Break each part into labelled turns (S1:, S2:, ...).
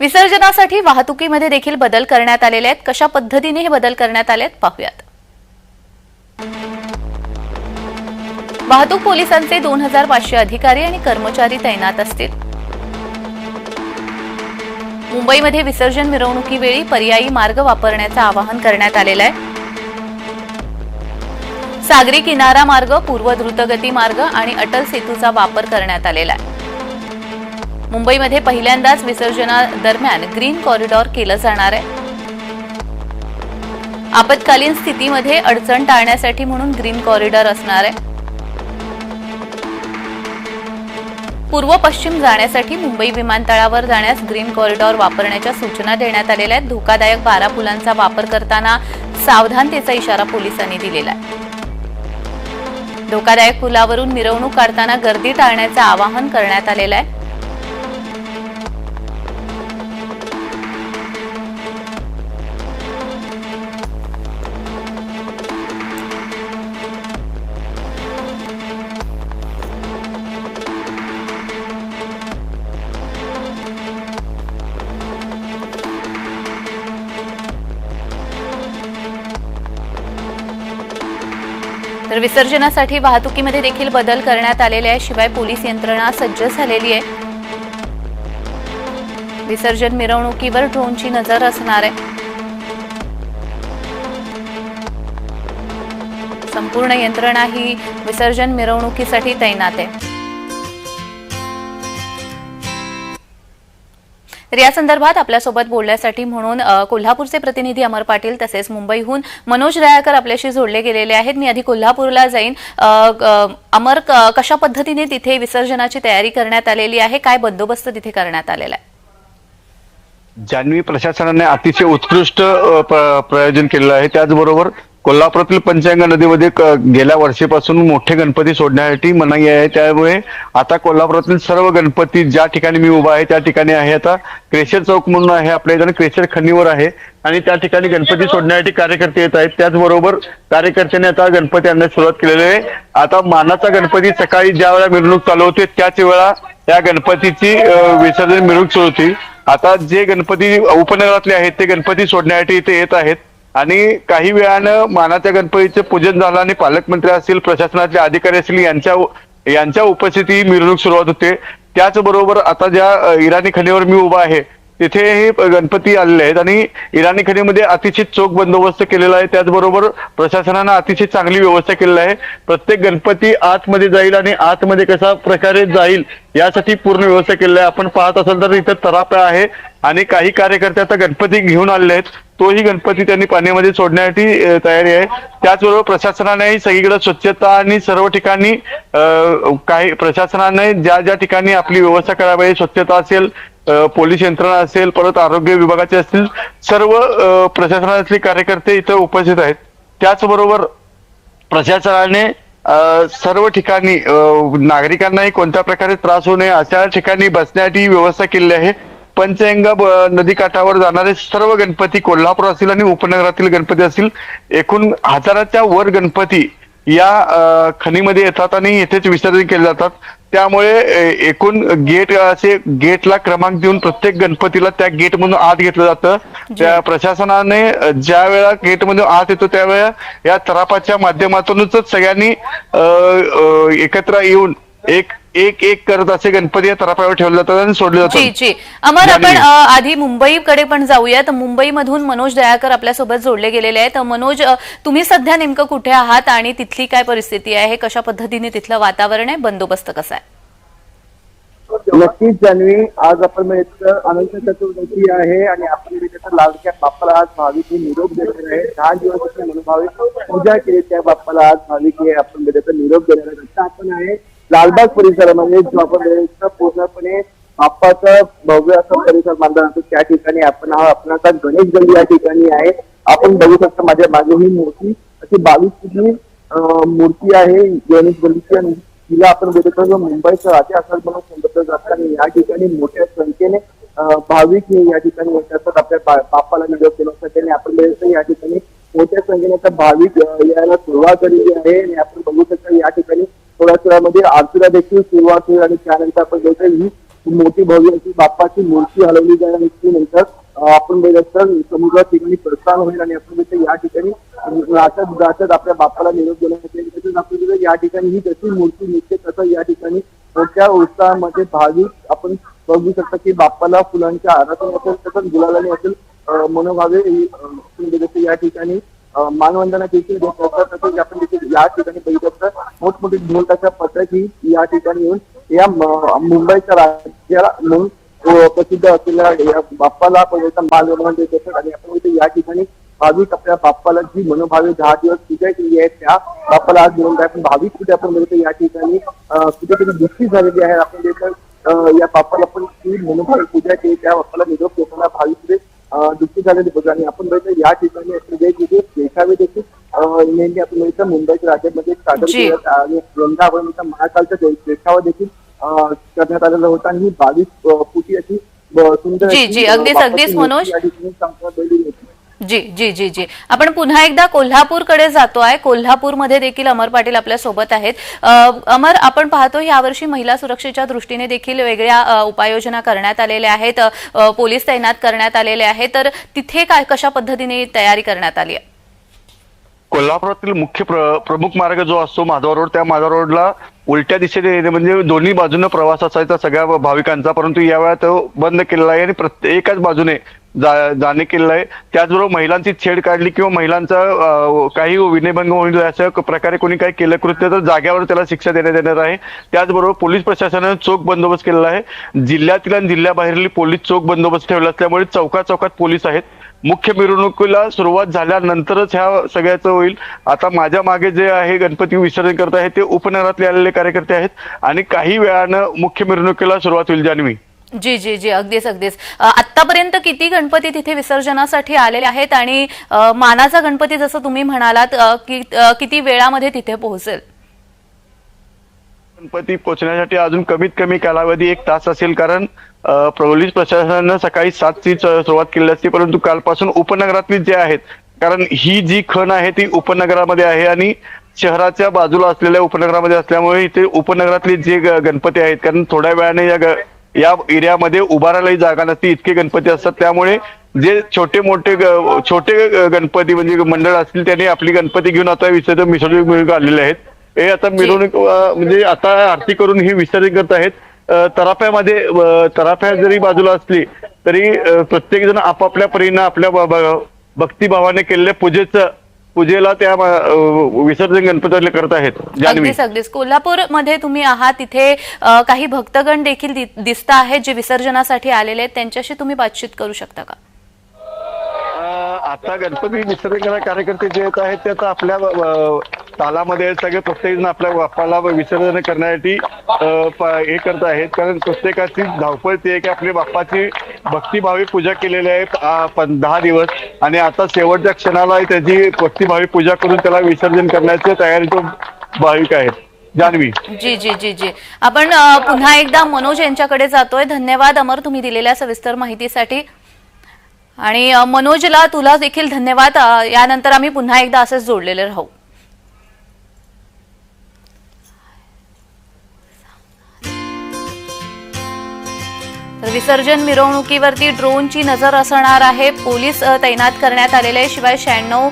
S1: विसर्जनासाठी वाहतुकीमध्ये देखील बदल करण्यात आलेले आहेत. कशा पद्धतीने हे बदल करण्यात आले आहेत पाहूयात. वाहतूक पोलिसांचे दोन हजार पाचशे अधिकारी आणि कर्मचारी तैनात असतील. मुंबईमध्ये विसर्जन मिरवणुकीवेळी पर्यायी मार्ग वापरण्याचं आवाहन करण्यात आलेलं आहे. सागरी किनारा मार्ग पूर्व द्रुतगती मार्ग आणि अटल सेतूचा वापर करण्यात आलेला आहे. मुंबईमध्ये पहिल्यांदाच विसर्जनादरम्यान ग्रीन कॉरिडॉर केलं जाणार आहे. आपत्कालीन स्थितीमध्ये अडचण टाळण्यासाठी म्हणून ग्रीन कॉरिडॉर असणार आहे. पूर्व पश्चिम जाण्यासाठी मुंबई विमानतळावर जाण्यास ग्रीन कॉरिडॉर वापरण्याच्या सूचना देण्यात आलेल्या आहेत. धोकादायक बारा पुलांचा वापर करताना सावधानतेचा इशारा पोलिसांनी दिलेला आहे. धोकादायक पुलावरून मिरवणूक काढताना गर्दी टाळण्याचं आवाहन करण्यात आलेलं आहे. तर विसर्जनासाठी वाहतुकीमध्ये देखील बदल करण्यात आलेले आहे. शिवाय पोलीस यंत्रणा सज्ज झालेली आहे. विसर्जन मिरवणुकीवर ड्रोनची नजर असणार आहे. संपूर्ण यंत्रणा ही विसर्जन मिरवणुकीसाठी तैनात आहे. तर या संदर्भात आपल्यासोबत बोलण्यासाठी म्हणून कोल्हापूरचे प्रतिनिधी अमर पाटील तसेच मुंबईहून मनोज रायाकर आपल्याशी जोडले गेलेले आहेत. मी आधी कोल्हापूरला जाईन. अमर कशा पद्धतीने तिथे विसर्जनाची तयारी करण्यात आलेली आहे? काय बंदोबस्त तिथे करण्यात आलेला आहे?
S2: जान्हवी प्रशासनाने अतिशय उत्कृष्ट प्रयोजन केलेलं आहे त्याचबरोबर कोल्हापुरातील पंचगंगा नदीमध्ये गेल्या वर्षीपासून मोठे गणपती सोडण्यासाठी मनाई आहे. त्यामुळे आता कोल्हापुरातील सर्व गणपती ज्या ठिकाणी मी उभा आहे त्या ठिकाणी आहे. आता क्रेशर चौक म्हणून आहे. आपल्या इथं क्रेशर खंडीवर आहे. आणि त्या ठिकाणी गणपती सोडण्यासाठी कार्यकर्ते येत आहेत. त्याचबरोबर कार्यकर्त्यांनी आता गणपती आणण्यास सुरुवात केलेली आहे. आता मानाचा गणपती सकाळी ज्या वेळा मिरवणूक चालू होते त्याच वेळा या गणपतीची विसर्जन मिरवणूक सुरू होती. आता जे गणपती उपनगरातले आहेत ते गणपती सोडण्यासाठी इथे येत आहेत. आणि काही वेळानं मानाच्या गणपतीचे पूजन झालं आणि पालकमंत्री असतील प्रशासनातले अधिकारी असतील यांच्या यांच्या उपस्थिती मिरवणूक सुरुवात होते. त्याचबरोबर आता ज्या इराणी खणीवर मी उभा आहे तिथे हे गणपती आलेले आहेत आणि इराणी खडीमध्ये अतिशय चोख बंदोबस्त केलेला आहे. त्याचबरोबर प्रशासनानं अतिशय चांगली व्यवस्था केलेली आहे. प्रत्येक गणपती आतमध्ये जाईल आणि आतमध्ये कशा प्रकारे जाईल यासाठी पूर्ण व्यवस्था केलेली आहे. आपण पाहत असाल तर इथं तरापा आहे आणि काही कार्यकर्ते आता गणपती घेऊन आलेले आहेत. तोही गणपती त्यांनी पाण्यामध्ये सोडण्यासाठी तयारी आहे. त्याचबरोबर प्रशासनानेही सगळीकडे स्वच्छता आणि सर्व ठिकाणी काही प्रशासनाने ज्या ज्या ठिकाणी आपली व्यवस्था करावी स्वच्छता असेल पोलीस यंत्रणा असेल परत आरोग्य विभागाचे असतील सर्व प्रशासनातले कार्यकर्ते इथं उपस्थित आहेत. त्याचबरोबर प्रशासनाने सर्व ठिकाणी नागरिकांनाही कोणत्या प्रकारे त्रास होऊ नये अशा ठिकाणी बसण्याची व्यवस्था केलेली आहे. पंचगंगा नदीकाठावर जाणारे सर्व गणपती कोल्हापूर असतील आणि उपनगरातील गणपती असतील एकूण हजाराच्या वर गणपती या खणीमध्ये येतात आणि येथेच विसर्जन केले जातात. त्यामुळे एकूण गेट असे गेटला क्रमांक देऊन प्रत्येक गणपतीला त्या गेट मधून आत घेतलं जातं. त्या प्रशासनाने ज्या वेळा गेट मधून आत येतो त्यावेळेला या तरापाच्या माध्यमातूनच सगळ्यांनी एकत्र येऊन एक एक एक करत असे गणपती या तरापावर ठेवले जातात आणि सोडले
S1: जी
S2: जातात.
S1: जी अमर आपण. अ, आधी मुंबईकडे पण जाऊया तर मुंबईमधून मनोज दयाकर आपल्यासोबत जोडले गेलेले आहेत. तर मनोज अ, तुम्ही सध्या नेमकं कुठे आहात आणि तिथली काय परिस्थिती आहे? कशा पद्धतीने तिथलं वातावरण आहे? बंदोबस्त कसा आहे?
S3: नक्कीच जान्हवी आज आपण मिळतं अनंत चतुर्दशी आहे आणि आपण मिळतं लालक्या बाप्पाला आज भाविक हे निरोप देणार आहे. दहा दिवस म्हणून भाविक पूजा केली त्या बाप्पाला आज भाविक हे आपण मिळतं निरोप देणार आहे. आता आपण आहे. लालबाग परिसरामध्ये जो आपण पूर्णपणे बाप्पाचा भव्य असा परिसर बांधला जातो त्या ठिकाणी आपण हा आपण आता गणेश गल्ली या ठिकाणी आहे. आपण बघू शकता माझ्या मागे ही मूर्ती अशी बावीस फुटली मूर्ती आहे गणेश गल्लीची आणि तिला आपण बघू शकतो मुंबईचं राजा असं म्हणून संबोधलं जातं आणि या ठिकाणी मोठ्या संख्येने भाविक हे या ठिकाणी येत असतात आपल्या बाप्पाला निरोप असतात त्याने आपण बघितलं या ठिकाणी मोठ्या संख्येने आता भाविक यायला सुरुवात झालेली आहे. आणि आपण बघू शकता या ठिकाणी थोड्या वेळामध्ये आरतीला देखील सुरुवात होईल आणि त्यानंतर आपण बघतोय ही मोठी भव्य अशी बाप्पाची मूर्ती हलवली जाण्याची नंतर आपण बघत तर समुद्र ठिकाणी प्रस्थान होईल आणि आपण बघतो या ठिकाणी राहतात राहतात आपल्या बाप्पाला निरोप देण्यात येईल. तसेच आपण या ठिकाणी ही जशी मूर्ती निघते तसं या ठिकाणी मोठ्या उत्साहामध्ये भाविक आपण बघू शकता की बाप्पाला फुलांच्या आराधन असेल तसंच गुलालाने असेल मनोभावे या ठिकाणी मानवंदना देखील देत असतात तसेच आपण देखील या ठिकाणी बघितलं तर मोठमोठी ढोलताच्या पथक ही या ठिकाणी येऊन या मुंबईच्या राज्याला म्हणून प्रसिद्ध असलेल्या या बाप्पाला पर्यटन मानवंदना देत असतात आणि आपण इथे या ठिकाणी भाविक आपल्या बाप्पाला जी मनोभावे दहा दिवस पूजा केली आहे त्या बाप्पाला आज मिळून काय पण भाविक कुठे आपण बघतो या ठिकाणी कुठेतरी दुःखी झालेली आहे. आपण देखील या बाप्पाला पण जी मनोभावे पूजा केली. त्या बाप्पाला निरोप देताना भाविक पुढे दुःखी झालेले बघा आणि आपण बघितलं या ठिकाणी वेगवेगळे देखावे देखील नेहमी आपण बघितलं मुंबईच्या राज्यामध्ये सादर. केले आणि यंदा आपण महाकालचा देखावा देखील करण्यात आलेला होता आणि ही बावीस फुटी अशी सुंदर
S1: अगदीच, अगदीच, मनोज. जी जी जी जी. आपण पुन्हा एकदा कोल्हापूरकडे जातो आहे कोल्हापूरमध्ये देखील अमर पाटील आपल्यासोबत आहेत. अमर आपण पाहतो यावर्षी महिला सुरक्षेच्या दृष्टीने देखील वेगळ्या उपाययोजना करण्यात आलेल्या आहेत. पोलीस तैनात करण्यात आलेले आहेत. तर तिथे काय कशा पद्धतीने तयारी करण्यात आली? आहे
S2: कोल्हापुरातील मुख्य प्र- प्रमुख मार्ग जो असतो माधव रोड त्या माधव रोडला उलट्या दिशेने येणे म्हणजे दोन्ही बाजूने प्रवास असायचा सगळ्या भाविकांचा परंतु यावेळा तो बंद केलेला आहे आणि प्रत्येकाच बाजूने जाणे केलेलं आहे. त्याचबरोबर महिलांची छेड काढली किंवा महिलांचा काही विनयभंग होईल अशा प्रकारे कोणी काही केलं कृत्य तर जाग्यावर त्याला शिक्षा देण्यात येणार आहे. त्याचबरोबर पोलीस प्रशासनाने चोख बंदोबस्त केलेला आहे. जिल्ह्यातील आणि जिल्ह्याबाहेरील पोलीस चोख बंदोबस्त ठेवला असल्यामुळे चौका चौकात पोलीस आहेत. मुख्य मिरवणुकीला सुरुवात झाल्यानंतरच ह्या सगळ्याचं होईल. आता माझ्या मागे जे आहे गणपती विसर्जन करत आहे ते उपनगरातले आलेले कार्यकर्ते आहेत. आणि काही वेळानं मुख्य मिरवणुकीला सुरुवात होईल जान्हवी.
S1: जी जी जी. अगदीच अगदीच. आतापर्यंत किती गणपती तिथे विसर्जनासाठी आलेले आहेत आणि मानाचा गणपती जसं तुम्ही म्हणालात कि किती वेळामध्ये तिथे पोहोचेल?
S2: गणपती पोहोचण्यासाठी अजून कमीत कमी कालावधी एक तास असेल कारण प्रवलीस प्रशासनानं सकाळी सातची सुरुवात केली असते परंतु कालपासून उपनगरातली जे आहेत कारण ही जी खण आहे ती उपनगरामध्ये आहे आणि शहराच्या बाजूला असलेल्या उपनगरामध्ये असल्यामुळे इथे उपनगरातले जे गणपती आहेत कारण थोड्या वेळाने या या एरियामध्ये उभारायलाही जागा नसते इतके गणपती असतात. त्यामुळे जे छोटे मोठे छोटे गणपती म्हणजे मंडळ असतील त्यांनी आपली गणपती घेऊन आता विसर्जन मिसळून मिळून आलेले आहेत. हे आता मिरवणूक म्हणजे आता आरती करून ही विसर्जन करत आहेत. तराफ्यामध्ये तराफ्या जरी बाजूला असली तरी प्रत्येक जण आपापल्या परीनं आपल्या भक्तिभावाने केलेल्या पूजेचं पूजेला त्या विसर्जन गणपतीला करत आहेत
S1: अगदीच अगदीच. कोल्हापूरमध्ये तुम्ही आहात तिथे काही भक्तगण देखील दिसत आहेत जे विसर्जनासाठी आलेले आहेत. त्यांच्याशी तुम्ही बातचीत करू शकता का?
S2: आता गणपती विसर्जन कार्यकर्ते जे येत आहेत ते आता आपल्या तालामध्ये सगळे प्रत्येक जण आपल्या बाप्पाला विसर्जन करण्यासाठी हे करत आहेत. कारण प्रत्येकाची धावपळ ती आहे की आपल्या बाप्पाची भक्तिभावी पूजा केलेली आहे. पण दहा दिवस. आणि आता शेवटच्या क्षणाला त्याची भक्तिभावी पूजा करून त्याला विसर्जन करण्याची तयारी तो भाविक आहेत जानवी
S1: जी जी जी जी. आपण पुन्हा एकदा मनोज यांच्याकडे जातोय. धन्यवाद अमर तुम्ही दिलेल्या सविस्तर माहितीसाठी. आणि मनोजला तुला देखील धन्यवाद. यानंतर आम्ही पुन्हा एकदा असंच जोडलेले राहू. विसर्जन मिरवणुकीवरती ड्रोनची नजर असणार आहे. पोलीस तैनात करण्यात आलेले आहे. शिवाय शहाण्णव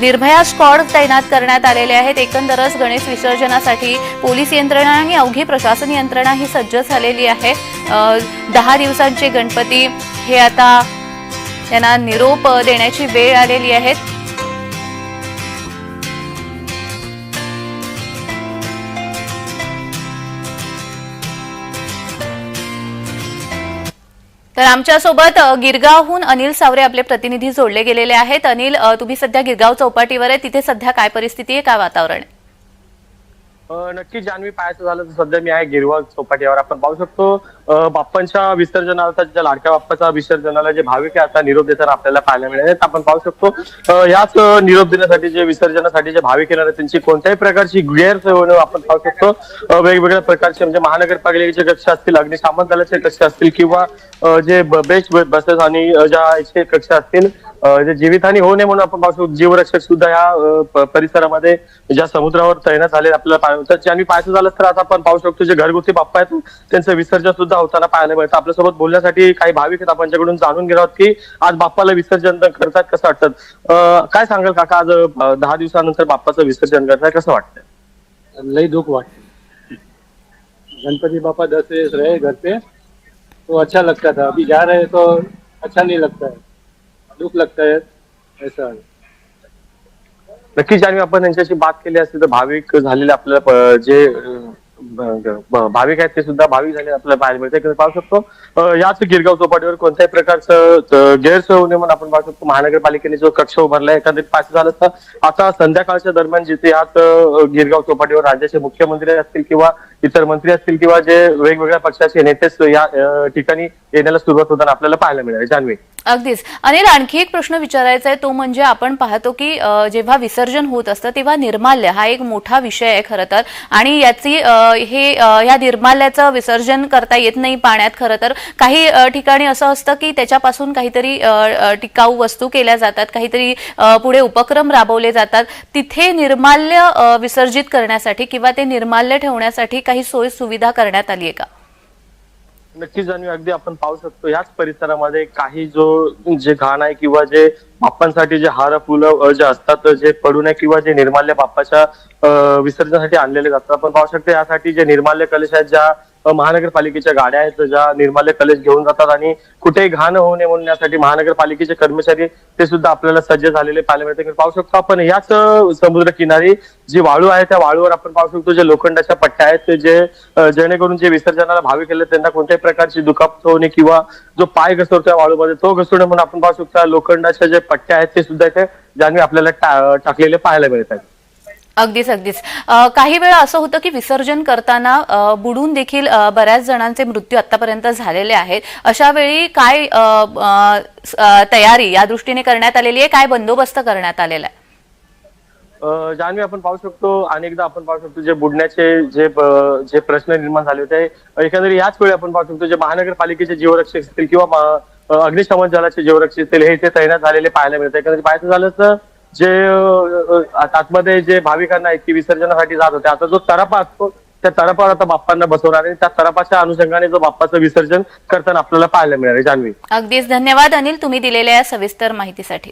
S1: निर्भया स्कॉड तैनात करण्यात आलेले आहेत. एकंदरच गणेश विसर्जनासाठी पोलीस यंत्रणा आणि अवघी प्रशासन यंत्रणा ही सज्ज झालेली आहे. दहा दिवसांचे गणपती हे आता त्यांना निरोप देण्याची वेळ आलेली आहे. तर आमच्यासोबत गिरगावहून अनिल सावरे आपले प्रतिनिधी जोडले गेलेले आहेत. अनिल तुम्ही सध्या गिरगाव चौपाटीवर आहे. तिथे सध्या काय परिस्थिती आहे? काय वातावरण आहे?
S4: नक्की जान्हवी पाहायचं झालं तर सध्या मी आहे गिरवा चौपाटीवर. आपण पाहू शकतो बाप्पांच्या विसर्जनाचा ज्या लाडक्या बाप्पाच्या विसर्जनाला जे भाविक आहे आता निरोप देताना आपल्याला पाहायला मिळेल आपण पाहू शकतो याच निरोप देण्यासाठी जे विसर्जनासाठी जे भाविक येणार आहेत त्यांची कोणत्याही प्रकारची गैरसोय होणं आपण पाहू शकतो. वेगवेगळ्या प्रकारचे म्हणजे महानगरपालिकेचे कक्ष असतील अग्निशामक दलाचे कक्ष असतील किंवा जे बेस्ट बसेस आणि ज्या कक्ष असतील जीवितहानी होऊ नये म्हणून आपण पाहू शकतो जीवरक्षक सुद्धा या परिसरामध्ये ज्या समुद्रावर तैनात झाले आपल्याला पाहायला पाहायचं झालं तर आता आपण पाहू शकतो जे घरगुती बाप्पा आहेत त्यांचं विसर्जन सुद्धा होताना पाहायला मिळतं. आपल्यासोबत बोलण्यासाठी काही भाविक आहेत आपल्याकडून जाणून घेणार आहोत की आज बाप्पाला विसर्जन करतात कसं वाटतं? काय सांगाल काका आज दहा दिवसानंतर बाप्पाचं विसर्जन करताय कसं वाटतंय?
S5: लई दुःख वाटते. गणपति बापा दस रे रहे घर पे तो अच्छा लगता था. अभी जा रहे तो अच्छा नहीं लगता है. दुःख लगता है ऐसा है
S4: नक्कीच आणि आपण त्यांच्याशी बात केली असते तर भाविक झालेले आपल्याला जे भाविक आहेत ते सुद्धा भाविक झाले आपल्याला पाहायला मिळते पाहू शकतो याच गिरगाव चौपाटीवर कोणत्याही प्रकारचं गैरसोय होऊ नये म्हणून आपण पाहू शकतो. महानगरपालिकेने जो कक्ष उभारलाय एखाद्या पाच झालं तर आता संध्याकाळच्या दरम्यान जिथे यात गिरगाव चौपाटीवर राज्याचे मुख्यमंत्री असतील किंवा इतर मंत्री असतील किंवा जे वेगवेगळ्या पक्षाचे नेतेच या ठिकाणी येण्याला सुरुवात होताना आपल्याला पाहायला मिळाली. जाणवी
S1: अगदीच. अनिल आणखी एक प्रश्न विचारायचा आहे तो म्हणजे आपण पाहतो की जेव्हा विसर्जन होत असतं तेव्हा निर्माल्य हा एक मोठा विषय आहे खरं तर. आणि याची हे या निर्माल्याचं विसर्जन करता येत नाही पाण्यात खरं तर. काही ठिकाणी असं असतं की त्याच्यापासून काहीतरी टिकाऊ वस्तू केल्या जातात काहीतरी पुढे उपक्रम राबवले जातात. तिथे निर्माल्य विसर्जित करण्यासाठी किंवा ते निर्माल्य ठेवण्यासाठी काही सोय सुविधा करण्यात आली आहे का?
S4: नक्कीच जाणवी अगदी आपण पाहू शकतो याच परिसरामध्ये काही जो जे घाण आहे किंवा जे बाप्पांसाठी जे हार फुलं जे असतात जे पडू नये किंवा जे निर्माल्य बाप्पाच्या विसर्जनासाठी आणलेले जातात. आपण पाहू शकतो यासाठी जे निर्माल्य कलश आहेत ज्या महानगरपालिकेच्या गाड्या आहेत ज्या निर्माल्य कलश घेऊन जातात आणि कुठेही घाण होऊ नये म्हणून यासाठी महानगरपालिकेचे कर्मचारी ते सुद्धा आपल्याला सज्ज झालेले पाहायला मिळते पाहू शकतो आपण याच समुद्र किनारी जी वाळू आहे त्या वाळूवर आपण पाहू शकतो जे लोखंडाच्या पट्ट्या आहेत जे जेणेकरून जे विसर्जनाला भाविक केले त्यांना कोणत्याही प्रकारची दुखापत होणे किंवा जो पाय घसरतो त्या वाळूमध्ये तो घसरणे म्हणून आपण पाहू शकतो लोखंडाच्या जे पट्ट्या आहेत ते सुद्धा इथे ज्यांनी आपल्याला टाकलेले पाहायला मिळत आहेत.
S1: अगदीच अगदीच. काही वेळा असं होतं की विसर्जन करताना बुडून देखील बऱ्याच जणांचे मृत्यू आतापर्यंत झालेले आहेत. अशा वेळी काय तयारी या दृष्टीने करण्यात आलेली आहे? काय बंदोबस्त करण्यात आलेला आहे?
S4: अ, जान्हवी आपण पाहू शकतो अनेकदा आपण पाहू शकतो जे बुडण्याचे जे जे प्रश्न निर्माण झाले होते. एकंदरीत याच वेळी आपण पाहू शकतो जे महानगरपालिकेचे जीवरक्षक असतील किंवा अग्निशमन दलाचे जीवरक्षक हे इथे तैनात झालेले पाहायला मिळते कारण पाहायचं झालं तर जे आतमध्ये जे भाविकांना इतकी विसर्जनासाठी जात होते आता जो तरापा असतो त्या तरापावर आता बाप्पांना बसवणार आहे. त्या तरापाच्या अनुषंगाने जो बाप्पाचं विसर्जन करताना आपल्याला पाहायला मिळाले जान्हवी.
S1: अगदीच धन्यवाद अनिल तुम्ही दिलेल्या या सविस्तर माहितीसाठी.